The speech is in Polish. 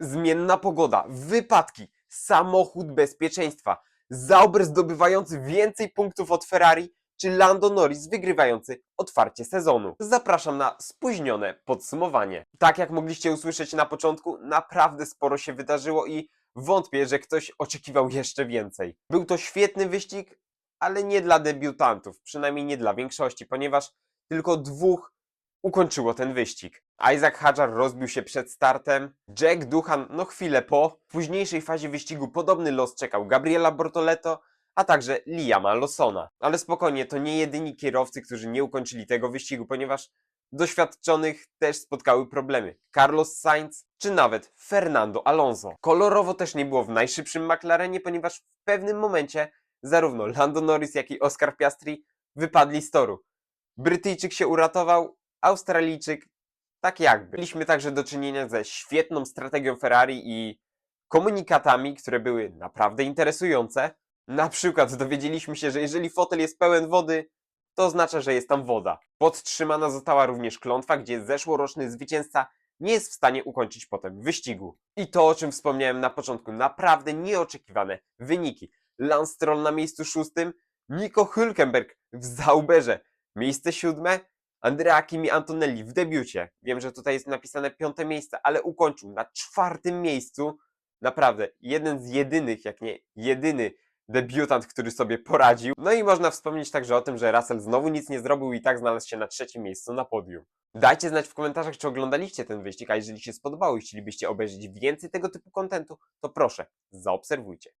zmienna pogoda, wypadki, samochód bezpieczeństwa, Zauber zdobywający więcej punktów od Ferrari, czy Lando Norris wygrywający otwarcie sezonu. Zapraszam na spóźnione podsumowanie. Tak jak mogliście usłyszeć na początku, naprawdę sporo się wydarzyło i wątpię, że ktoś oczekiwał jeszcze więcej. Był to świetny wyścig, ale nie dla debiutantów, przynajmniej nie dla większości, ponieważ tylko dwóch ukończyło ten wyścig. Isaac Hadjar rozbił się przed startem, Jack Duchan no chwilę po. W późniejszej fazie wyścigu podobny los czekał Gabriela Bortoleto, a także Liama Lawsona. Ale spokojnie, to nie jedyni kierowcy, którzy nie ukończyli tego wyścigu, ponieważ doświadczonych też spotkały problemy. Carlos Sainz czy nawet Fernando Alonso. Kolorowo też nie było w najszybszym McLarenie, ponieważ w pewnym momencie zarówno Lando Norris, jak i Oscar Piastri wypadli z toru. Brytyjczyk się uratował, Australijczyk tak jakby. Mieliśmy także do czynienia ze świetną strategią Ferrari i komunikatami, które były naprawdę interesujące. Na przykład dowiedzieliśmy się, że jeżeli fotel jest pełen wody, to oznacza, że jest tam woda. Podtrzymana została również klątwa, gdzie zeszłoroczny zwycięzca nie jest w stanie ukończyć potem wyścigu. I to, o czym wspomniałem na początku, naprawdę nieoczekiwane wyniki. Lance Stroll na miejscu szóstym, Nico Hülkenberg w Zauberze miejsce siódme, Andrea Kimi Antonelli w debiucie. Wiem, że tutaj jest napisane piąte miejsce, ale ukończył na czwartym miejscu. Naprawdę, jeden z jedynych, jak nie jedyny debiutant, który sobie poradził. No i można wspomnieć także o tym, że Russell znowu nic nie zrobił i tak znalazł się na trzecim miejscu na podium. Dajcie znać w komentarzach, czy oglądaliście ten wyścig, a jeżeli się spodobało i chcielibyście obejrzeć więcej tego typu kontentu, to proszę, zaobserwujcie.